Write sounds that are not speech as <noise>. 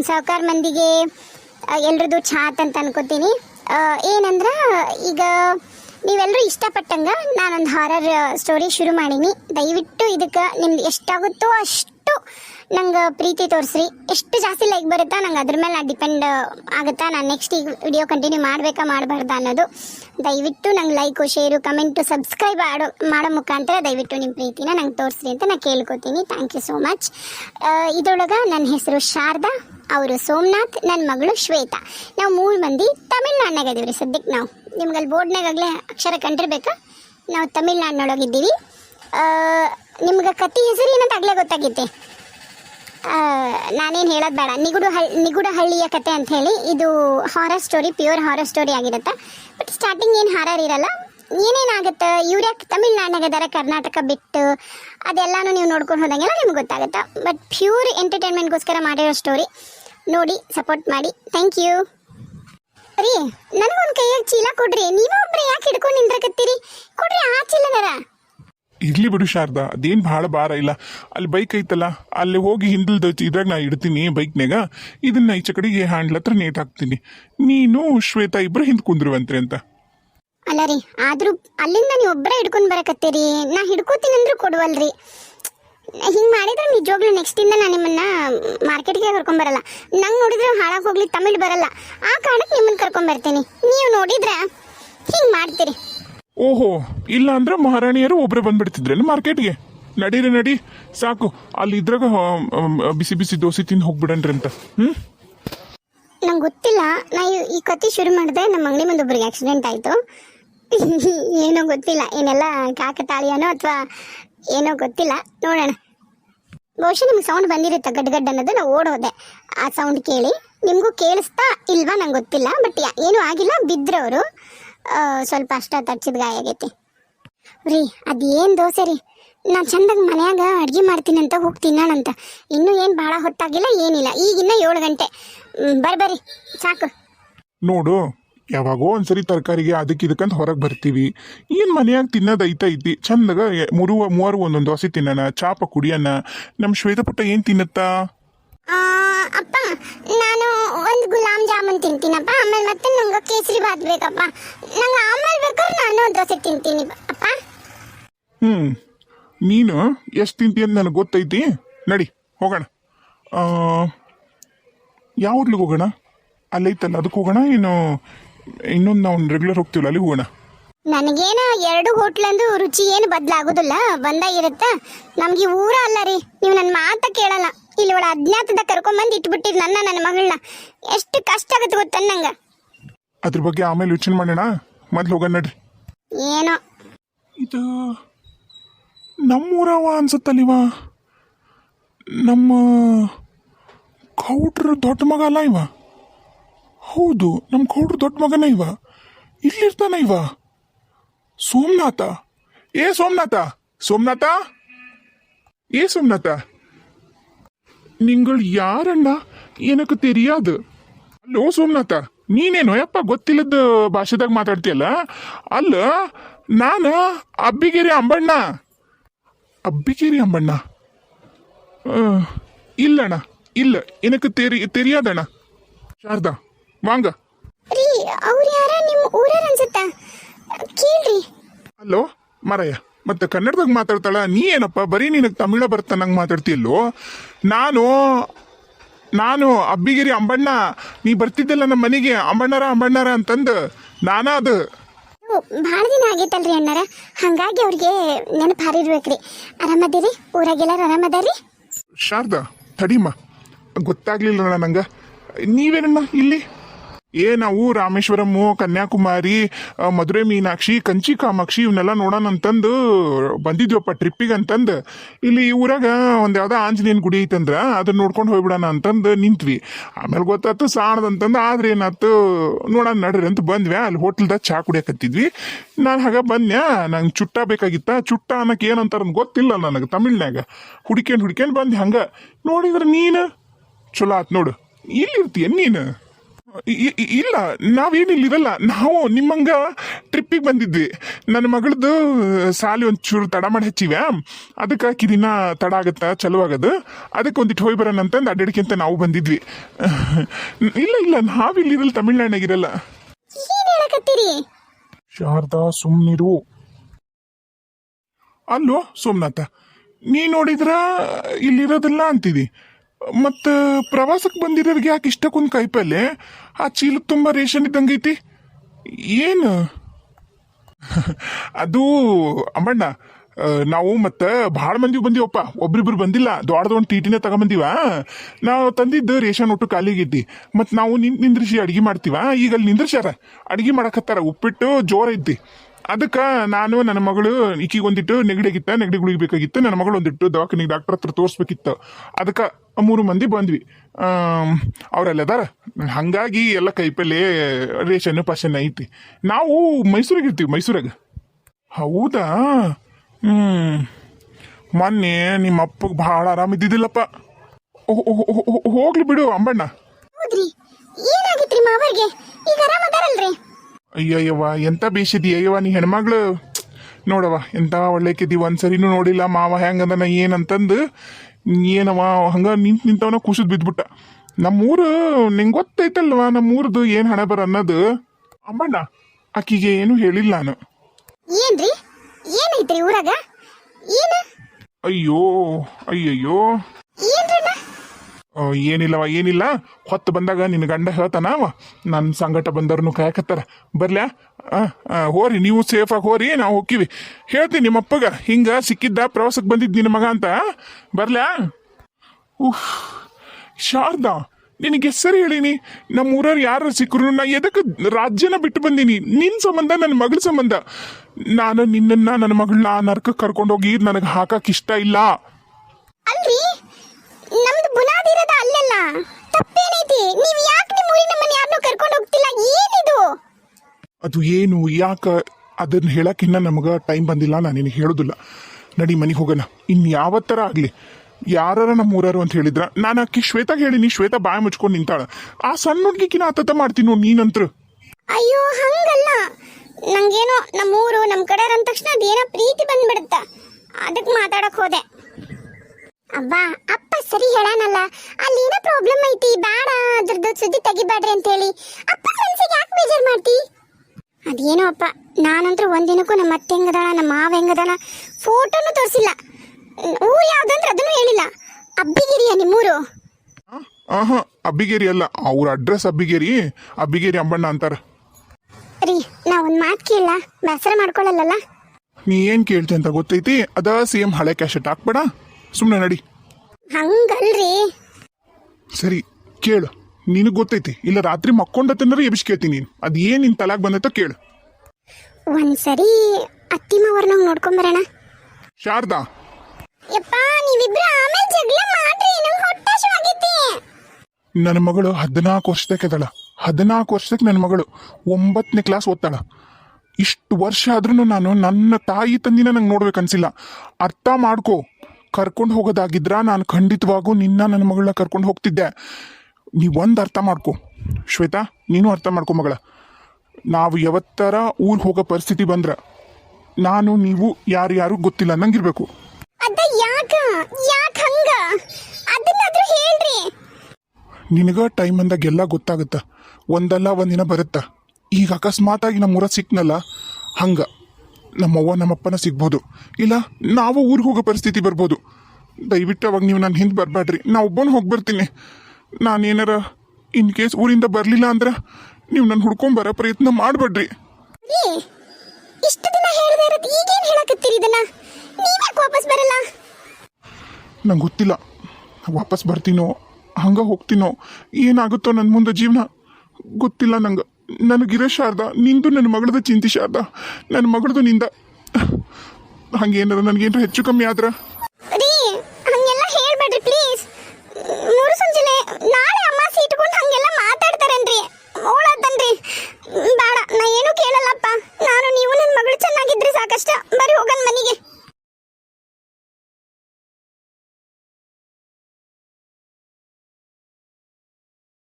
ನಮ್ಮ ಸಹಕಾರ ಮಂದಿಗೆ ಎಲ್ರದ್ದು ಛಾತ್ ಅಂತ ಅನ್ಕೋತೀನಿ. ಏನಂದ್ರೆ, ಈಗ ನೀವೆಲ್ಲರೂ ಇಷ್ಟಪಟ್ಟಂಗೆ ನಾನೊಂದು ಹಾರರ್ ಸ್ಟೋರಿ ಶುರು ಮಾಡೀನಿ. ದಯವಿಟ್ಟು ಇದಕ್ಕೆ ನಿಮ್ದು ಎಷ್ಟಾಗುತ್ತೋ ಅಷ್ಟು ನಂಗೆ ಪ್ರೀತಿ ತೋರಿಸ್ರಿ. ಎಷ್ಟು ಜಾಸ್ತಿ ಲೈಕ್ ಬರುತ್ತಾ ನಂಗೆ ಅದ್ರ ಮೇಲೆ ಡಿಪೆಂಡ್ ಆಗುತ್ತಾ. ನಾನು ನೆಕ್ಸ್ಟ್ ಈಗ ವಿಡಿಯೋ ಕಂಟಿನ್ಯೂ ಮಾಡಬೇಕಾ, ಮಾಡಬಾರ್ದಾ ಅನ್ನೋದು ದಯವಿಟ್ಟು ನಂಗೆ ಲೈಕು ಶೇರು ಕಮೆಂಟು ಸಬ್ಸ್ಕ್ರೈಬ್ ಮಾಡೋ ಮಾಡೋ ಮುಖಾಂತರ ದಯವಿಟ್ಟು ನಿಮ್ಮ ಪ್ರೀತಿನ ನಂಗೆ ತೋರಿಸ್ರಿ ಅಂತ ನಾನು ಕೇಳ್ಕೊತೀನಿ. ಥ್ಯಾಂಕ್ ಯು ಸೋ ಮಚ್ ಇದರೊಳಗೆ ನನ್ನ ಹೆಸರು ಶಾರದಾ. ಅವರು ಸೋಮನಾಥ್ ನನ್ನ ಮಗಳು ಶ್ವೇತಾ. ನಾವು ಮೂರು ಮಂದಿ ತಮಿಳ್ನಾಡಿನಾಗ ಇದೀವಿ ಸದ್ಯಕ್ಕೆ ನಾವು. ನಿಮ್ಗೆ ಅಲ್ಲಿ ಬೋರ್ಡ್ನಾಗಲೇ ಅಕ್ಷರ ಕಂಡಿರ್ಬೇಕಾ? ನಾವು ತಮಿಳ್ನಾಡಿನೊಳಗಿದ್ದೀವಿ ನಿಮ್ಗೆ ಕತಿ ಹೆಸರು ಏನಂತ ಆಗಲೇ ಗೊತ್ತಾಗೈತೆ. ಆ, ನಾನೇನು ಹೇಳೋದು ಬೇಡ. ನಿಗುಡು ಹಳ್ ನಿಗುಡ ಹಳ್ಳಿಯ ಕತೆ ಅಂತ ಹೇಳಿ ಇದು horror story pure horror story ಆಗಿರುತ್ತೆ. ಬಟ್ ಸ್ಟಾರ್ಟಿಂಗ್ ಏನು ಹಾರರ್ ಇರಲ್ಲ. ಏನೇನಾಗುತ್ತೆ? ಇವ್ರು ಯಾಕೆ ತಮಿಳ್ನಾಡಿನಾಗ ಅದರ ಕರ್ನಾಟಕ ಬಿಟ್ಟು ಅದೆಲ್ಲನೂ ನೀವು ನೋಡ್ಕೊಂಡು ಹೋದಂಗೆಲ್ಲ ನಿಮ್ಗೆ ಗೊತ್ತಾಗುತ್ತೆ. ಬಟ್ ಪ್ಯೂರ್ ಎಂಟರ್ಟೈನ್ಮೆಂಟ್ಗೋಸ್ಕರ ಮಾಡಿರೋ ಸ್ಟೋರಿ ನೋಡಿ ಸಪೋರ್ಟ್ ಮಾಡಿ. ಥ್ಯಾಂಕ್ ಯು ರೀ ನನಗೊಂದು ಕೈಯಾಗ ಚೀಲ ಕೊಡ್ರಿ. ಒಬ್ರು ಯಾಕೆ ಹಿಡ್ಕೊಂಡು ನಿಂದ್ರಕತ್ತೀರಿ? ಕೊಡ್ರಿ ಆ ಚೀಲದರ ಇರ್ಲಿ ಬಿಡು ಶಾರದಾ ಅದೇನ್ ಭಾಳ ಭಾರ ಇಲ್ಲ. ಅಲ್ಲಿ ಬೈಕ್ ಐತಲ್ಲ ಅಲ್ಲಿ ಹೋಗಿ ಹಿಂದಲ್ದ ಇದ್ರಾಗ ನಾ ಇಡ್ತೀನಿ ಬೈಕ್ನಾಗ ಇದನ್ನ ಈಚೆ ಕಡೆಗೆ ಹ್ಯಾಂಡ್ಲ್ ಹತ್ರ ನೇಟ್ ಹಾಕ್ತೀನಿ. ನೀನು ಶ್ವೇತಾ ಇಬ್ರು ಹಿಂದ್ ಕುಂದ್ರುವಂತ್ರಿ ಅಂತ. ಅಲ್ಲ ರೀ ಆದ್ರೂ ಅಲ್ಲಿಂದ ನೀವು ಒಬ್ಬರೇ ಹಿಡ್ಕೊಂಡು ಬರಕತ್ತೀರಿ. ನಾ ಹಿಡ್ಕೋತೀನಿ ಅಂದ್ರೂ ಕೊಡುವಲ್ರಿ. ಹಿಂಗೆ ಮಾಡಿದ್ರೆ ನಿಜವಾಗ್ಲೂ ನೆಕ್ಸ್ಟ್ ಇಂದ ನಾನು ನಿಮ್ಮನ್ನ ಮಾರ್ಕೆಟ್ಗೆ ಕರ್ಕೊಂಬರಲ್ಲ ನಂಗೆ ನೋಡಿದ್ರೆ ಹಾಳಾಗಿ ಹೋಗ್ಲಿ ತಮಿಳ್ ಬರಲ್ಲ. ಆ ಕಾರಣಕ್ಕೆ ನಿಮ್ಮನ್ನ ಕರ್ಕೊಂಬರ್ತೀನಿ ನೀವು ನೋಡಿದ್ರೆ ಹಿಂಗೆ ಮಾಡ್ತೀರಿ. ಓಹೋ ಇಲ್ಲ ಅಂದ್ರೆ ಮಹಾರಾಣಿಯರು ಒಬ್ರೇ ಬಂದ್ಬಿಡ್ತಿದ್ರೇನು ಮಾರ್ಕೆಟ್ಗೆ ನಡೀರಿ ನಡಿ. ಸಾಕು ಅಲ್ಲಿ ಇದ್ರಾಗ ಬಿಸಿ ಬಿಸಿ ದೋಸೆ ತಿಂದು ಹೋಗ್ಬಿಡನ್ರಿ ಅಂತ. ಹ್ಮ್? ನಂಗೆ ಗೊತ್ತಿಲ್ಲ. ನಾ ಈ- ಈ ಕತೆ ಶುರು ಮಾಡಿದೆ ನಮ್ಮ ಅಂಗಡಿ ಮುಂದೆ ಒಬ್ರಿಗೆ ಆಕ್ಸಿಡೆಂಟ್ ಆಯಿತು. <laughs> ಏನೋ ಗೊತ್ತಿಲ್ಲ. ಏನೆಲ್ಲ ಕಾಕತಾಳಿಯನೋ ಅಥವಾ ಏನೋ ಗೊತ್ತಿಲ್ಲ, ನೋಡೋಣ. ಬಹುಶಃ ನಿಮ್ಗೆ ಸೌಂಡ್ ಬಂದಿರುತ್ತೆ ಗಡ್ಗಡ್ ಗಡ್ ಅನ್ನೋದು, ನಾವು ಓಡೋದೆ. ಆ ಸೌಂಡ್ ಕೇಳಿ. ನಿಮಗೂ ಕೇಳಿಸ್ತಾ ಇಲ್ವಾ ನಂಗೆ ಗೊತ್ತಿಲ್ಲ ಬಟ್ ಏನೂ ಆಗಿಲ್ಲ ಬಿದ್ರವರು ಸ್ವಲ್ಪ ಅಷ್ಟ ತಚ್ಚಿದ ಗಾಯ ಆಗೈತಿ. ರೀ, ಅದೇನು ದೋಸೆ ರೀ? ನಾನು ಚಂದಾಗ ಮನ್ಯಾಗ ಅಡುಗೆ ಮಾಡ್ತೀನಿ ಅಂತ ಹೋಗಿ ತಿನ್ನೋಣಂತ. ಇನ್ನೂ ಏನು ಭಾಳ ಹೊತ್ತಾಗಿಲ್ಲ, ಏನಿಲ್ಲ. ಈಗಿನ್ನ ಏಳು ಗಂಟೆ. ಬರ್ಬರಿ ಸಾಕು. ನೋಡು ಯಾವಾಗೋ ಒಂದ್ಸರಿ ತರಕಾರಿಗೆ ಅದಕ್ಕೆ ಇದಕ್ಕಂತ ಹೊರಗೆ ಬರ್ತೀವಿ. ಏನು ಮನೆಯಾಗ ತಿನ್ನೋದು ಐತೈತಿ ಚಂದಾಗ ಎ- ಮೂರು ಮೂವರು ಒಂದೊಂದು ದೋಸೆ ತಿನ್ನೋಣ ಚಾಪ ಕುಡಿಯೋಣ. ನಮ್ಮ ಶ್ವೇತಪುಟ್ಟ ಏನು ತಿನ್ನತ್ತಾ? ಅಪ್ಪ ನಾನು ಒಂದು ಗುಲಾಬ್ ಜಾಮೂನ್ ತಿಂತೀನಪ್ಪ ಆಮೇಲೆ ಮತ್ತೆ ನಂಗೆ ಕೇಸರಿ ಬಾತ್ ಬೇಕಪ್ಪ. ನಂಗೆ ಆಮೇಲೆ ಬೇಕಾದ್ರೆ ನಾನು ದೋಸೆ ತಿಂತೀನಿ ಅಪ್ಪ. ಹ್ಞೂ ನೀನು ಎಷ್ಟು ತಿಂತಿ ಅಂತ ನನಗೆ ಗೊತ್ತೈತಿ? ನಡಿ ಹೋಗೋಣ. ಯಾವ ಹೋಗೋಣ? ಅಲ್ಲೈತಲ್ಲ ಅದಕ್ಕೆ ಹೋಗೋಣ ಏನು ಇನ್ನೊಂದು ನಾವು ರೆಗ್ಯುಲರ್ ಹೋಗ್ತೀವಲ್ಲ ಅಲ್ಲಿ ಹೋಗೋಣ. ನನಗೇನ ಎರಡು ಹೋಟ್ಲಂದು ರುಚಿ ಏನು ಬದಲಾಗೋದಿಲ್ಲ ಬಂದಾಗಿರುತ್ತೆ ನಮ್ಗೆ ಈ ಊರ ಅಲ್ಲ ರೀ ನೀವು ನನ್ನ ಮಾತ ಕೇಳಲ್ಲ. ಇಲ್ಲಿ ಒಳ ಅಜ್ಞಾತದ ಕರ್ಕೊಂಬಂದು ಇಟ್ಬಿಟ್ಟಿರಿ ನನ್ನ ನನ್ನ ಮಗಳನ್ನ. ಎಷ್ಟು ಕಷ್ಟ ಆಗುತ್ತೆ ಗೊತ್ತ ನಂಗೆ ಅದ್ರ ಬಗ್ಗೆ ಆಮೇಲೆ ಯೋಚನೆ ಮಾಡೋಣ. ಮೊದ್ಲು ಹೋಗೋಣ ನಡ್ರಿ. ಏನೋ. ಇದು ನಮ್ಮೂರವ ಅನ್ಸುತ್ತಲ್ಲಿವ ನಮ್ಮ ಕೌಟ್ರ ದೊಡ್ಡ ಮಗ ಅಲ್ಲ ಇವ? ಹೌದು ನಮ್ಮ ಕೌಡ್ರ ದೊಡ್ಡ ಮಗನ ಇವ. ಇಲ್ಲಿರ್ತಾನ ಇವ. ಸೋಮನಾಥ. ಏ ಸೋಮನಾಥ ಸೋಮನಾಥ? ಏ ಸೋಮನಾಥ. ನಿಂಗಳು ಯಾರಣ್ಣ? ಏನಕ್ಕೆ ತೆರಿಯಾದು? ಅಲ್ಲೋ ಸೋಮನಾಥ, ನೀನೇನೋ ಯಪ್ಪ ಗೊತ್ತಿಲ್ಲದ ಭಾಷೆದಾಗ ಮಾತಾಡ್ತೀಯಲ್ಲ? ಅಲ್ಲ, ನಾನು ಅಬ್ಬಿಗೇರಿ ಅಂಬಣ್ಣ. ಅಬ್ಬಿಗೇರಿ ಅಂಬಣ್ಣ? ಇಲ್ಲಣ್ಣ, ಇಲ್ಲ ಏನಕ್ಕೆ ತೆರಿ, ತೆರಿಯಾದಣ್ಣ? ಶಾರದಾ ವಾಂಗ. ರೀ ಅವ್ರು ಯಾರ? ನಿಮ್ಮ ಊರವ್ರು ಅನ್ಸುತ್ತಾ? ಕೇಳ್ರಿ. ಅಲ್ಲೋ ಮರಯ್ಯ ಮತ್ತೆ ಕನ್ನಡದಾಗ ಮಾತಾಡ್ತಾಳ ನೀ ಏನಪ್ಪ ಬರೀ ನಿನಗೆ ತಮಿಳ ಬರ್ತಾನಂಗೆ ಮಾತಾಡ್ತಿಲ್ಲೋ ನಾನು ನಾನು ಅಬ್ಬಿಗಿರಿ ಅಂಬಣ್ಣ ನೀ ಬರ್ತಿದ್ದಿಲ್ಲ ನಮ್ಮ ಮನೆಗೆ ಅಂಬಣ್ಣರ ಅಂಬಣ್ಣರ ಅಂತಂದು ನಾನಾ ಅದು. ಭಾಳ ದಿನ ಆಗೈತಲ್ರಿ ಅಣ್ಣಾರ. ಹಂಗಾಗಿ ಅವ್ರಿಗೆ ನೆನಪು ಹಾರಿರ್ಬೇಕ್ರಿ ಆರಾಮದಿರಿ ಊರಾಗೆಲ್ಲರೂ ಆರಾಮದಾರಿ ಶಾರದಾ ತಡಿಮ್ಮ. ಗೊತ್ತಾಗ್ಲಿಲ್ಲ ನಂಗೆ. ನೀವೇನಣ್ಣ ಇಲ್ಲಿ? ಏ ನಾವು ರಾಮೇಶ್ವರಮ್ಮು ಕನ್ಯಾಕುಮಾರಿ ಮಧುರೆ ಮೀನಾಕ್ಷಿ, ಕಂಚಿ ಕಾಮಾಕ್ಷಿ ಇವನ್ನೆಲ್ಲ ನೋಡೋಣ ಅಂತಂದು ಬಂದಿದ್ವಪ್ಪ ಟ್ರಿಪ್ಪಿಗೆ ಅಂತಂದು. ಇಲ್ಲಿ ಈ ಊರಾಗ ಒಂದು ಯಾವುದೋ ಆಂಜನೇಯನ ಗುಡಿ ಐತಂದ್ರೆ ಅದನ್ನ ನೋಡ್ಕೊಂಡು ಹೋಗ್ಬಿಡೋಣ ಅಂತಂದು ನಿಂತ್ವಿ. ಆಮೇಲೆ ಗೊತ್ತಾತು ಸಾಣದಂತಂದು ಆದ್ರೆ ಏನಾಯ್ತು ನೋಡೋಣ ನಡ್ರಿ ಅಂತ ಬಂದ್ವಿ. ಅಲ್ಲಿ ಹೋಟ್ಲ್ದಾಗ ಚಾ ಕುಡಿಯಕತ್ತಿದ್ವಿ. ನಾನು ಹಾಗೆ ಬಂದ್ಯಾ ನಂಗೆ ಚುಟ್ಟ ಬೇಕಾಗಿತ್ತ, ಚುಟ್ಟ ಅನ್ನಕ್ಕೆ ಏನಂತಾರ ಗೊತ್ತಿಲ್ಲ ನನಗೆ ತಮಿಳ್ನಾಗ ಹುಡ್ಕೊಂಡು ಹುಡ್ಕೊಂಡು ಬಂದೆ ಹಂಗ. ನೋಡಿದ್ರೆ ನೀನು? ಚಲೋ ಆತ್ ನೋಡು. ಇಲ್ಲಿರ್ತೀಯ ನೀನು? ಇ- ನಾವೇನು ಇಲ್ಲಿರಲ್ಲ ನಾವೇನಿಲ್ಲಿರಲ್ಲ ನಾವು ನಿಮ್ಮಂಗ ಟ್ರಿಪ್ಪಿಗೆ ಬಂದಿದ್ವಿ. ನನ್ನ ಮಗಳದು ಸಾಲಿ ಒಂಚೂರು ತಡ ಮಾಡಿ ಹಚ್ಚಿವ. ಅದಕ್ಕೆ ಆಕಿದಿನ ತಡ ಆಗತ್ತ ಚಲೋ ಆಗದು. ಅದಕ್ಕೆ ಒಂದಿಟ್ಟು ಹೋಗಿ ಬರೋಣ ಅಂತಂದು ಅಡ್ಡಾಡಿಕೆಂತ ನಾವು ಬಂದಿದ್ವಿ. ಇಲ್ಲ ಇಲ್ಲ ನಾವಿಲ್ಲಿರಲ್ಲ ತಮಿಳ್ನಾಡಿನಾಗಿರಲ್ಲ ಶಾರದಾ ಸುಮ್ಮನಿರು ಅಲ್ಲೋ ಸೋಮನಾಥ ನೀ ನೋಡಿದ್ರ ಇಲ್ಲಿರೋದಿಲ್ಲ ಅಂತಿದಿ. ಮತ್ತು ಪ್ರವಾಸಕ್ಕೆ ಬಂದಿರೋರಿಗೆ ಯಾಕೆ ಇಷ್ಟಕ್ಕೊಂದು ಕಾಯಿಪಲ್ಲೆ ಆ ಚೀಲಕ್ಕೆ ತುಂಬ ರೇಷನ್ ಇದ್ದಂಗೈತಿ ಏನು? <laughs> ಅದು ಅಮ್ಮಣ್ಣ ನಾವು ಮತ್ತೆ ಭಾಳ ಮಂದಿ ಬಂದಿವಪ್ಪ. ಒಬ್ರಿಬ್ರು ಬಂದಿಲ್ಲ. ದೊಡ್ಡದೊಂದು ಟಿಟಿನೇ ತಗೊಂಬಂದಿವ. ನಾವು ತಂದಿದ್ದು ರೇಷನ್ ಒಟ್ಟು ಖಾಲಿಗಿದ್ದಿ ಮತ್ತು ನಾವು ನಿಂತು ನಿಂದ್ರಿಸಿ ಅಡಿಗೆ ಮಾಡ್ತೀವ. ಈಗ ಅಲ್ಲಿ ನಿಂದ್ರಿಸ್ಯಾರ. ಅಡಿಗೆ ಮಾಡಕತ್ತಾರ. ಉಪ್ಪಿಟ್ಟು ಜೋರ ಐತಿ. ಅದಕ್ಕೆ ನಾನು ನನ್ನ ಮಗಳು ಈಕಿಗೆ ಒಂದಿಟ್ಟು ನೆಗಡಿಗಿತ್ತ ನೆಗಡಿ ಬೇಕಾಗಿತ್ತು ನನ್ನ ಮಗಳು ಒಂದಿಟ್ಟು ದವಾಖಾನಿಗೆ ಡಾಕ್ಟರ್ ಹತ್ರ ತೋರಿಸ್ಬೇಕಿತ್ತು. ಅದಕ್ಕೆ ಮೂರು ಮಂದಿ ಬಂದ್ವಿ. ಅವರೆಲ್ಲದಾರ ಹಂಗಾಗಿ ಎಲ್ಲ ಕೈಪಲ್ಲೆ ರೇಷನ್ ಪಶನ್ ಐತಿ. ನಾವು ಮೈಸೂರಿಗೆ ಇರ್ತೀವಿ, ಮೈಸೂರಾಗ. ಹೌದಾ? ಹ್ಮ್. ಮೊನ್ನೆ ನಿಮ್ಮ ಅಪ್ಪಗೆ ಭಾಳ ಆರಾಮಿದ್ದಿದ್ದಿಲ್ಲಪ್ಪ ಹೋಗ್ಲಿ ಬಿಡು ಅಂಬಣ್ಣ. ಅಯ್ಯಯ್ಯವ್ವ ಎಂತ ಬೇಸಿದೀಯವ್ವ ನೀ ಹೆಣ್ಮಗಳು? ನೋಡವ್ವ ಎಂತ ಒಳ್ಳೆಕಿದಿ ಒಂದ್ಸರಿನೂ ನೋಡಿಲ್ಲ ಮಾವ ಹೆಂಗದನ ಏನಂತಂದು ಏನವ ಹಂಗ ನಿಂತ್ ನಿಂತವನ ಕುಸಿದ್ ಬಿದ್ಬಿಟ್ಟ. ನಮ್ಮೂರು ನಿಂಗೆ ಗೊತ್ತೈತಲ್ವ ಊರದು ಏನು ಹಣ ಬರ ಅನ್ನೋದು? ಅಮ್ಮಣ್ಣ ಆಕಿಗೆ ಏನು ಹೇಳಿಲ್ಲ ನಾನು. ಏನ್ರಿ? ಏನೈತ್ರಿ ಊರಾಗ? ಏನ? ಅಯ್ಯೋ ಅಯ್ಯಯ್ಯೋ. ಏನ್ರಣ್ಣ? ಏನಿಲ್ಲವ, ಏನಿಲ್ಲ. ಹೊತ್ತು ಬಂದಾಗ ನಿನ್ನ ಗಂಡ ಹೇಳ್ತಾನವ ನನ್ನ ಸಂಗಟ ಬಂದವ್ರನ್ನು ಕಾಯಕತ್ತಾರ. ಬರ್ಲ್ಯಾ? ಹೋರಿ, ನೀವು ಸೇಫಾಗಿ ಹೋರಿ, ನಾವು ಹೋಗ್ತೀವಿ ಹೇಳ್ತೀನಿ ನಿಮ್ಮಪ್ಪಗ, ಹಿಂಗ ಸಿಕ್ಕಿದ್ದ ಪ್ರವಾಸಕ್ಕೆ ಬಂದಿದ್ದು ನಿನ್ನ ಮಗ ಅಂತ. ಬರ್ಲ್ಯಾ? ಉಹ್ ಶಾರದಾ, ನಿನಗೆ ಹೆಸರು ಹೇಳಿನಿ. ನಮ್ಮ ಊರವ್ರು ಯಾರು ಸಿಕ್ಕರು ನಾ ಎದಕ್ಕೆ ರಾಜ್ಯನ ಬಿಟ್ಟು ಬಂದೀನಿ? ನಿನ್ನ ಸಂಬಂಧ ನನ್ನ ಮಗಳ ಸಂಬಂಧ. ನಾನು ನಿನ್ನನ್ನ, ನನ್ನ ಮಗಳನ್ನ ನರ್ಕಕ್ಕೆ ಕರ್ಕೊಂಡೋಗಿ ನನಗೆ ಹಾಕಕ್ಕೆ ಇಷ್ಟ ಇಲ್ಲ. ನಮ್ದು ಬುನಾದಿ ಇರೋದ ಅಲ್ಲೆಲ್ಲ. ತಪ್ಪೇನೈತಿ? ನೀವು ಯಾಕೆ ನಿಮ್ಮ ಊರಿನ ಮನೆ ಯಾರನ್ನೂ ಕರ್ಕೊಂಡು ಹೋಗ್ತಿಲ್ಲ? ಏನಿದು? ಅದು ಏನು? ಯಾಕ? ಅದನ್ನ ಹೇಳಕ್ಕಿನ್ನ ನಮಗ ಟೈಮ್ ಬಂದಿಲ್ಲ. ನಾನು ನಿನಗೆ ಹೇಳೋದಿಲ್ಲ. ನಡಿ ಮನೆಗೆ ಹೋಗೋಣ. ಇನ್ ಯಾವತ್ತರ ಆಗ್ಲಿ. ಯಾರ ನಮ್ಮ ಊರರು ಅಂತ ಹೇಳಿದ್ರ ನಾನು ಅಕ್ಕಿ ಶ್ವೇತಾಗ ಹೇಳಿನಿ. ಶ್ವೇತಾ ಬಾಯ ಮುಚ್ಕೊಂಡು ನಿಂತಾಳ. ಆ ಸಣ್ಣ ಹುಡ್ಗಿಕಿನ ಆತತ ಮಾಡ್ತೀನಿ ನೋಡಿ ನೀನಂತ್ರ. ಅಯ್ಯೋ ಹಂಗಲ್ಲ. ನಂಗೇನೋ ನಮ್ಮೂರು ನಮ್ಮ ಕಡೆ ಅಂದ ತಕ್ಷಣ ಅದೇನೋ ಪ್ರೀತಿ ಬಂದ್ಬಿಡುತ್ತ. ಅದಕ್ಕೆ ಮಾತಾಡಕ್ ಹೋದೆ. ಅಬ್ಬ ಅಪ್ಪ ಸರಿ ಹೇಳಾನಲ್ಲ. ಅಲ್ಲಿ ಏನೋ ಪ್ರಾಬ್ಲಮ್ ಐತಿ ಬೇಡ ಅದ್ರದ್ದು ಸುದ್ದಿ ತೆಗಿಬೇಡ್ರಿ ಅಂತ ಹೇಳಿ ಅಪ್ಪ ಮನ್ಸಿಗೆ ಯಾಕೆ ಬೇಜಾರು ಮಾಡ್ತಿ? ಅದೇನೋ ಅಪ್ಪ ನಾನಂದ್ರೆ ಒಂದಿನಕ್ಕೂ ನಮ್ಮ ಅತ್ತೆ ಹೆಂಗದಾಳ ನಮ್ಮ ಮಾವ ಹೆಂಗದಾಳ ಫೋಟೋನು ತೋರಿಸಿಲ್ಲ. ಊರು ಯಾವ್ದಂದ್ರೆ ಅದನ್ನು ಹೇಳಿಲ್ಲ. ಅಬ್ಬಿಗಿರಿಯ ನಿಮ್ಮೂರು? ಆಹಾ ಅಬ್ಬಿಗೇರಿ ಅಲ್ಲ ಅವ್ರ ಅಡ್ರೆಸ್ ಅಬ್ಬಿಗೇರಿ. ಅಬ್ಬಿಗೇರಿ ಅಂಬಣ್ಣ ಅಂತಾರ. ರೀ ನಾ ಒಂದು ಮಾತು ಕೇಳ ಬೇಸರ ಮಾಡ್ಕೊಳ್ಳಲ್ಲಲ್ಲ ನೀ ಏನ್ ಕೇಳ್ತಿ ಅಂತ ಗೊತ್ತೈತಿ? ಅದ ಸೇಮ್ ಹಳೆ ಕ್ಯಾಶೆಟ್ ಹಾಕ್ಬೇಡ. ಸುಮ್ಮನೆ ನಡಿ. ಹಂಗಲ್ರಿ. ಸರಿ ಕೇಳು. ನಿನಗೆ ಗೊತ್ತೈತಿ ಇಲ್ಲ ರಾತ್ರಿ ಮಕ್ಕೊಂಡತ್ತಂದ್ರೆ ಎಬ್ಸ್ ಕೇಳ್ತೀನಿ ನೀನು. ಅದು ಏನು ನಿನ್ ತಲಾಗ್ ಬಂದೈತೋ ಕೇಳು. ಒಂದ್ಸರಿ ಅತ್ತಿ ಮಾವರ್ನ ನೋಡ್ಕೊಂಬರೋಣ ಶಾರದಾ? ಯಪ್ಪ ನೀವಿಬ್ರು ಆಮೇಲೆ ಜಗಳ ಮಾಡ್ರಿ ನಂಗೆ ಹೊಟ್ಟೆ ಆಗೈತಿ ನನ್ನ ಮಗಳು ಹದಿನಾಲ್ಕು ವರ್ಷದಕ್ಕೆ ಅದಳ ಹದಿನಾಲ್ಕು ವರ್ಷಕ್ಕೆ ನನ್ನ ಮಗಳು ಒಂಬತ್ತನೇ ಕ್ಲಾಸ್ ಓದ್ತಾಳ. ಇಷ್ಟು ವರ್ಷ ಆದ್ರೂ ನಾನು ನನ್ನ ತಾಯಿ ತಂದಿನ ನಂಗೆ ನೋಡ್ಬೇಕನ್ಸಿಲ್ಲ. ಅರ್ಥ ಮಾಡ್ಕೋ. ಕರ್ಕೊಂಡು ಹೋಗೋದಾಗಿದ್ರ ನಾನು ಖಂಡಿತವಾಗೂ ನಿನ್ನ ನನ್ನ ಮಗಳನ್ನ ಕರ್ಕೊಂಡು ಹೋಗ್ತಿದ್ದೆ. ನೀ ಒಂದು ಅರ್ಥ ಮಾಡ್ಕೊ. ಶ್ವೇತಾ ನೀನು ಅರ್ಥ ಮಾಡ್ಕೊ ಮಗಳ. ನಾವು ಯಾವತ್ತರ ಊರಿಗೆ ಹೋಗೋ ಪರಿಸ್ಥಿತಿ ಬಂದ್ರೆ ನಾನು ನೀವು ಯಾರು ಯಾರು ಗೊತ್ತಿಲ್ಲ ನಂಗಿರ್ಬೇಕು. ಅದ ಯಾಕ? ಯಾಕ ಹಂಗ? ಅದನ್ನಾದ್ರೂ ಹೇಳ್ರಿ. ನಿನಗ ಟೈಮ್ ಅಂದಾಗ ಎಲ್ಲ ಗೊತ್ತಾಗುತ್ತ. ಒಂದಲ್ಲ ಒಂದಿನ ಬರುತ್ತ. ಈಗ ಅಕಸ್ಮಾತ್ ಆಗಿ ನಮ್ಮ ಊರ ಸಿಕ್ನಲ್ಲ ಹಂಗ. ನಮ್ಮವ್ವ ನಮ್ಮಪ್ಪನ ಸಿಗ್ಬೋದು. ಇಲ್ಲ ನಾವು ಊರಿಗೆ ಹೋಗೋ ಪರಿಸ್ಥಿತಿ ಬರ್ಬೋದು. ದಯವಿಟ್ಟು ಅವಾಗ ನೀವು ನನ್ನ ಹಿಂದೆ ಬರಬೇಡ್ರಿ ನಾ ಒಬ್ಬನ ಹೋಗಿ ಬರ್ತೀನಿ ನಾನೇನಾರ ಇನ್ ಕೇಸ್ ಊರಿಂದ ಬರಲಿಲ್ಲ ಅಂದ್ರೆ ನೀವು ನನ್ನ ಹುಡ್ಕೊಂಬರೋ ಪ್ರಯತ್ನ ಮಾಡಬೇಡ್ರಿ. ರೀ ಇಷ್ಟು ದಿನ ಹೇಳ್ದೆ ಇರೋದು ಈಗೇನ್ ಹೇಳಕತ್ತೀರಿ ಇದನ್ನ? ನೀವ್ಯಾಕೆ ವಾಪಸ್ ಬರಲ್ಲ? ನಂಗೆ ಗೊತ್ತಿಲ್ಲ. ವಾಪಸ್ ಬರ್ತೀನೋ ಹಂಗ ಹೋಗ್ತೀನೋ ಏನಾಗುತ್ತೋ ನನ್ನ ಮುಂದೆ ಜೀವನ ಗೊತ್ತಿಲ್ಲ ನಂಗೆ. ನನಗಿರೋ ಶಾರದಾ, ನಿಂದು ನನ್ನ ಮಗಳದ ಚಿಂತೆ ಶಾರದಾ. ನನ್ನ ಮಗಳದು ನಿಂದ. ಹಂಗೇನಾರ ನನಗೇನಾರ ಹೆಚ್ಚು ಕಮ್ಮಿ ಆದ್ರೆ?